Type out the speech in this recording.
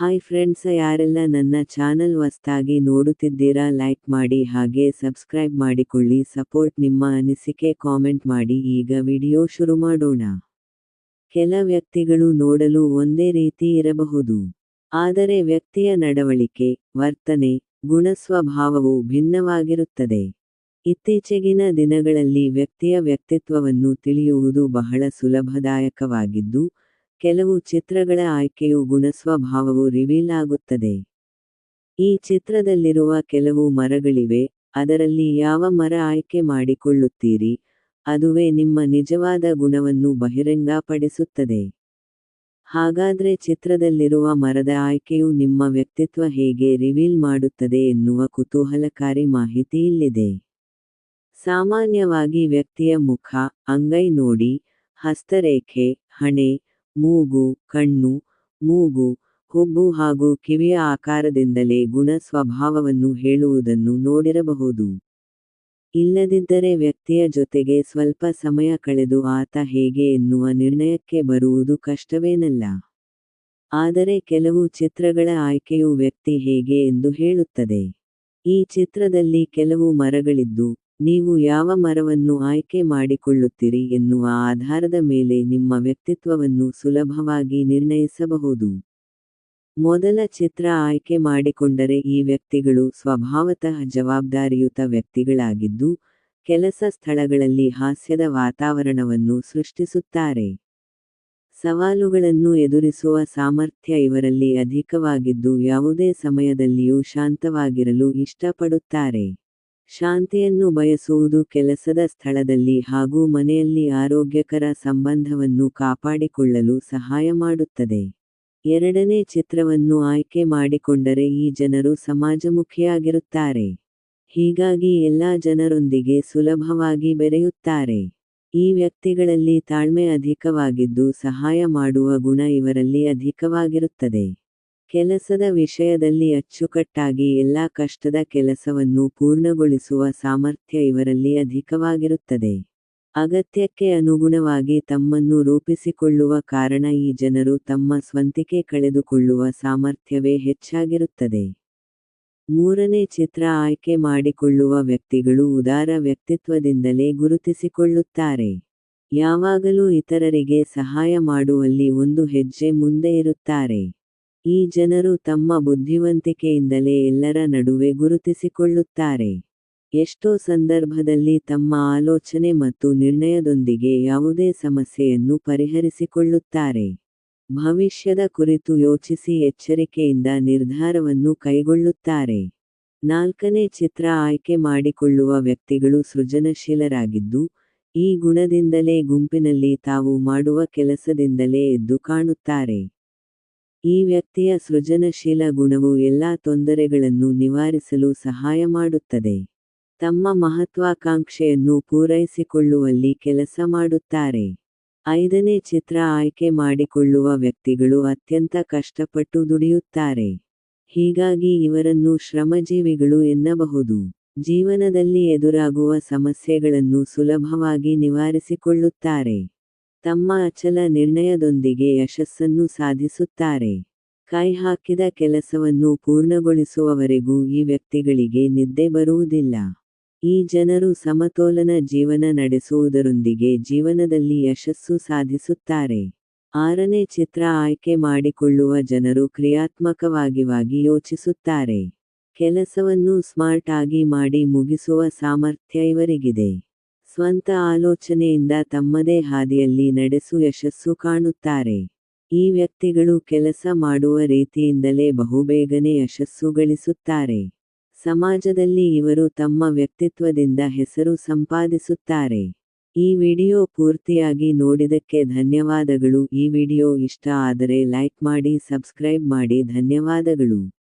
Hi friends ಯಾರೆಲ್ಲ ನನ್ನ channel ಹೊಸ್ತಾಗಿ ನೋಡುತ್ತಿದ್ದೀರಾ ಲೈಕ್ ಮಾಡಿ ಹಾಗೆ ಸಬ್ಸ್ಕ್ರೈಬ್ ಮಾಡಿಕೊಳ್ಳಿ ಸಪೋರ್ಟ್ ನಿಮ್ಮ ಅನಿಸಿಕೆ ಕಾಮೆಂಟ್ ಮಾಡಿ. ಈಗ ವಿಡಿಯೋ ಶುರು ಮಾಡೋಣ. ಕೆಲ ವ್ಯಕ್ತಿಗಳು ನೋಡಲು ಒಂದೇ ರೀತಿ ಇರಬಹುದು. ಆದರೆ ವ್ಯಕ್ತಿಯ ನಡವಳಿಕೆ, ವರ್ತನೆ, ಗುಣಸ್ವಭಾವವು ಭಿನ್ನವಾಗಿರುತ್ತದೆ. ಇತ್ತೀಚೆಗಿನ ದಿನಗಳಲ್ಲಿ ವ್ಯಕ್ತಿಯ ವ್ಯಕ್ತಿತ್ವವನ್ನು ತಿಳಿಯುವುದು ಬಹಳ ಸುಲಭದಾಯಕವಾಗಿದ್ದು ಕೆಲವು ಚಿತ್ರಗಳ ಆಯ್ಕೆಯು ಗುಣಸ್ವಭಾವವು ರಿವೀಲ್ ಆಗುತ್ತದೆ. ಈ ಚಿತ್ರದಲ್ಲಿರುವ ಕೆಲವು ಮರಗಳಿವೆ, ಅದರಲ್ಲಿ ಯಾವ ಮರ ಆಯ್ಕೆ ಮಾಡಿಕೊಳ್ಳುತ್ತೀರಿ, ಅದುವೇ ನಿಮ್ಮ ನಿಜವಾದ ಗುಣವನ್ನು ಬಹಿರಂಗಪಡಿಸುತ್ತದೆ. ಹಾಗಾದ್ರೆ ಚಿತ್ರದಲ್ಲಿರುವ ಮರದ ಆಯ್ಕೆಯು ನಿಮ್ಮ ವ್ಯಕ್ತಿತ್ವ ಹೇಗೆ ರಿವೀಲ್ ಮಾಡುತ್ತದೆ ಎನ್ನುವ ಕುತೂಹಲಕಾರಿ ಮಾಹಿತಿ ಇಲ್ಲಿದೆ. ಸಾಮಾನ್ಯವಾಗಿ ವ್ಯಕ್ತಿಯ ಮುಖ, ಅಂಗೈ ನೋಡಿ, ಹಸ್ತರೇಖೆ, ಹಣೆ ಮೂಗು, ಕಣ್ಣು, ಮೂಗು ಹುಬ್ಬು ಹಾಗೂ ಕಿವಿಯ ಆಕಾರದಿಂದಲೇ ಗುಣ ಸ್ವಭಾವವನ್ನು ಹೇಳುವುದನ್ನು ನೋಡಿರಬಹುದು. ಇಲ್ಲದಿದ್ದರೆ ವ್ಯಕ್ತಿಯ ಜೊತೆಗೆ ಸ್ವಲ್ಪ ಸಮಯ ಕಳೆದು ಆತ ಹೇಗೆ ಎನ್ನುವ ನಿರ್ಣಯಕ್ಕೆ ಬರುವುದು ಕಷ್ಟವೇನಲ್ಲ. ಆದರೆ ಕೆಲವು ಚಿತ್ರಗಳ ಆಯ್ಕೆಯು ವ್ಯಕ್ತಿ ಹೇಗೆ ಎಂದು ಹೇಳುತ್ತದೆ. ಈ ಚಿತ್ರದಲ್ಲಿ ಕೆಲವು ಮರಗಳಿದ್ದು ನೀವು ಯಾವ ಮರವನ್ನು ಆಯ್ಕೆ ಮಾಡಿಕೊಳ್ಳುತ್ತೀರಿ ಎನ್ನುವ ಆಧಾರದ ಮೇಲೆ ನಿಮ್ಮ ವ್ಯಕ್ತಿತ್ವವನ್ನು ಸುಲಭವಾಗಿ ನಿರ್ಣಯಿಸಬಹುದು. ಮೊದಲ ಚಿತ್ರ ಆಯ್ಕೆ ಮಾಡಿಕೊಂಡರೆ ಈ ವ್ಯಕ್ತಿಗಳು ಸ್ವಭಾವತಃ ಜವಾಬ್ದಾರಿಯುತ ವ್ಯಕ್ತಿಗಳಾಗಿದ್ದು, ಕೆಲಸ ಸ್ಥಳಗಳಲ್ಲಿ ಹಾಸ್ಯದ ವಾತಾವರಣವನ್ನು ಸೃಷ್ಟಿಸುತ್ತಾರೆ. ಸವಾಲುಗಳನ್ನು ಎದುರಿಸುವ ಸಾಮರ್ಥ್ಯ ಇವರಲ್ಲಿ ಅಧಿಕವಾಗಿದ್ದು, ಯಾವುದೇ ಸಮಯದಲ್ಲಿಯೂ ಶಾಂತವಾಗಿರಲು ಇಷ್ಟಪಡುತ್ತಾರೆ. ಶಾಂತಿಯನ್ನು ಬಯಸುವುದು ಕೆಲಸದ ಸ್ಥಳದಲ್ಲಿ ಹಾಗೂ ಮನೆಯಲ್ಲಿ ಆರೋಗ್ಯಕರ ಸಂಬಂಧವನ್ನು ಕಾಪಾಡಿಕೊಳ್ಳಲು ಸಹಾಯ ಮಾಡುತ್ತದೆ. ಎರಡನೇ ಚಿತ್ರವನ್ನು ಆಯ್ಕೆ ಮಾಡಿಕೊಂಡರೆ ಈ ಜನರು ಸಮಾಜಮುಖಿಯಾಗಿರುತ್ತಾರೆ. ಹೀಗಾಗಿ ಎಲ್ಲಾ ಜನರೊಂದಿಗೆ ಸುಲಭವಾಗಿ ಬೆರೆಯುತ್ತಾರೆ. ಈ ವ್ಯಕ್ತಿಗಳಲ್ಲಿ ತಾಳ್ಮೆ ಅಧಿಕವಾಗಿದ್ದು ಸಹಾಯ ಮಾಡುವ ಗುಣ ಇವರಲ್ಲಿ ಅಧಿಕವಾಗಿರುತ್ತದೆ. ಕೆಲಸದ ವಿಷಯದಲ್ಲಿ ಅಚ್ಚುಕಟ್ಟಾಗಿ ಎಲ್ಲಾ ಕಷ್ಟದ ಕೆಲಸವನ್ನು ಪೂರ್ಣಗೊಳಿಸುವ ಸಾಮರ್ಥ್ಯ ಇವರಲ್ಲಿ ಅಧಿಕವಾಗಿರುತ್ತದೆ. ಅಗತ್ಯಕ್ಕೆ ಅನುಗುಣವಾಗಿ ತಮ್ಮನ್ನು ರೂಪಿಸಿಕೊಳ್ಳುವ ಕಾರಣ ಈ ಜನರು ತಮ್ಮ ಸ್ವಂತಿಕೆ ಕಳೆದುಕೊಳ್ಳುವ ಸಾಮರ್ಥ್ಯವೇ ಹೆಚ್ಚಾಗಿರುತ್ತದೆ. ಮೂರನೇ ಚಿತ್ರ ಆಯ್ಕೆ ಮಾಡಿಕೊಳ್ಳುವ ವ್ಯಕ್ತಿಗಳು ಉದಾರ ವ್ಯಕ್ತಿತ್ವದಿಂದಲೇ ಗುರುತಿಸಿಕೊಳ್ಳುತ್ತಾರೆ. ಯಾವಾಗಲೂ ಇತರರಿಗೆ ಸಹಾಯ ಮಾಡುವಲ್ಲಿ ಒಂದು ಹೆಜ್ಜೆ ಮುಂದೆ ಇರುತ್ತಾರೆ. ಈ ಜನರು ತಮ್ಮ ಬುದ್ಧಿವಂತಿಕೆಯಿಂದಲೇ ಎಲ್ಲರ ನಡುವೆ ಗುರುತಿಸಿಕೊಳ್ಳುತ್ತಾರೆ. ಎಷ್ಟೋ ಸಂದರ್ಭದಲ್ಲಿ ತಮ್ಮ ಆಲೋಚನೆ ಮತ್ತು ನಿರ್ಣಯದೊಂದಿಗೆ ಯಾವುದೇ ಸಮಸ್ಯೆಯನ್ನು ಪರಿಹರಿಸಿಕೊಳ್ಳುತ್ತಾರೆ. ಭವಿಷ್ಯದ ಕುರಿತು ಯೋಚಿಸಿ ಎಚ್ಚರಿಕೆಯಿಂದ ನಿರ್ಧಾರವನ್ನು ಕೈಗೊಳ್ಳುತ್ತಾರೆ. ನಾಲ್ಕನೇ ಚಿತ್ರ ಆಯ್ಕೆ ಮಾಡಿಕೊಳ್ಳುವ ವ್ಯಕ್ತಿಗಳು ಸೃಜನಶೀಲರಾಗಿದ್ದು, ಈ ಗುಣದಿಂದಲೇ ಗುಂಪಿನಲ್ಲಿ ತಾವು ಮಾಡುವ ಕೆಲಸದಿಂದಲೇ ಎದ್ದು ಕಾಣುತ್ತಾರೆ. ಈ ವ್ಯಕ್ತಿಯ ಸೃಜನಶೀಲ ಗುಣವು ಎಲ್ಲಾ ತೊಂದರೆಗಳನ್ನು ನಿವಾರಿಸಲು ಸಹಾಯ ಮಾಡುತ್ತದೆ. ತಮ್ಮ ಮಹತ್ವಾಕಾಂಕ್ಷೆಯನ್ನು ಪೂರೈಸಿಕೊಳ್ಳುವಲ್ಲಿ ಕೆಲಸ ಮಾಡುತ್ತಾರೆ. ಐದನೇ ಚಿತ್ರ ಆಯ್ಕೆ ಮಾಡಿಕೊಳ್ಳುವ ವ್ಯಕ್ತಿಗಳು ಅತ್ಯಂತ ಕಷ್ಟಪಟ್ಟು ದುಡಿಯುತ್ತಾರೆ. ಹೀಗಾಗಿ ಇವರನ್ನು ಶ್ರಮಜೀವಿಗಳು ಎನ್ನಬಹುದು. ಜೀವನದಲ್ಲಿ ಎದುರಾಗುವ ಸಮಸ್ಯೆಗಳನ್ನು ಸುಲಭವಾಗಿ ನಿವಾರಿಸಿಕೊಳ್ಳುತ್ತಾರೆ. ತಮ್ಮ ಅಚಲ ನಿರ್ಣಯದೊಂದಿಗೆ ಯಶಸ್ಸನ್ನು ಸಾಧಿಸುತ್ತಾರೆ. ಕೈ ಹಾಕಿದ ಕೆಲಸವನ್ನು ಪೂರ್ಣಗೊಳಿಸುವವರೆಗೂ ಈ ವ್ಯಕ್ತಿಗಳಿಗೆ ನಿದ್ದೆ ಬರುವುದಿಲ್ಲ. ಈ ಜನರು ಸಮತೋಲನ ಜೀವನ ನಡೆಸುವುದರೊಂದಿಗೆ ಜೀವನದಲ್ಲಿ ಯಶಸ್ಸು ಸಾಧಿಸುತ್ತಾರೆ. ಆರನೇ ಚಿತ್ರ ಆಯ್ಕೆ ಮಾಡಿಕೊಳ್ಳುವ ಜನರು ಕ್ರಿಯಾತ್ಮಕವಾಗಿವಾಗಿ ಯೋಚಿಸುತ್ತಾರೆ. ಕೆಲಸವನ್ನು ಸ್ಮಾರ್ಟ್ ಆಗಿ ಮಾಡಿ ಮುಗಿಸುವ ಸಾಮರ್ಥ್ಯ ಇವರಿಗಿದೆ. ಸ್ವಂತ ಆಲೋಚನೆಯಿಂದ ತಮ್ಮದೇ ಹಾದಿಯಲ್ಲಿ ನಡೆಸು ಯಶಸ್ಸು ಕಾಣುತ್ತಾರೆ. ಈ ವ್ಯಕ್ತಿಗಳು ಕೆಲಸ ಮಾಡುವ ರೀತಿಯಿಂದಲೇ ಬಹುಬೇಗನೆ ಯಶಸ್ಸು ಗಳಿಸುತ್ತಾರೆ. ಸಮಾಜದಲ್ಲಿ ಇವರು ತಮ್ಮ ವ್ಯಕ್ತಿತ್ವದಿಂದ ಹೆಸರು ಸಂಪಾದಿಸುತ್ತಾರೆ. ಈ ವಿಡಿಯೋ ಪೂರ್ತಿಯಾಗಿ ನೋಡಿದಕ್ಕೆ ಧನ್ಯವಾದಗಳು. ಈ ವಿಡಿಯೋ ಇಷ್ಟ ಆದರೆ ಲೈಕ್ ಮಾಡಿ, ಸಬ್ಸ್ಕ್ರೈಬ್ ಮಾಡಿ. ಧನ್ಯವಾದಗಳು.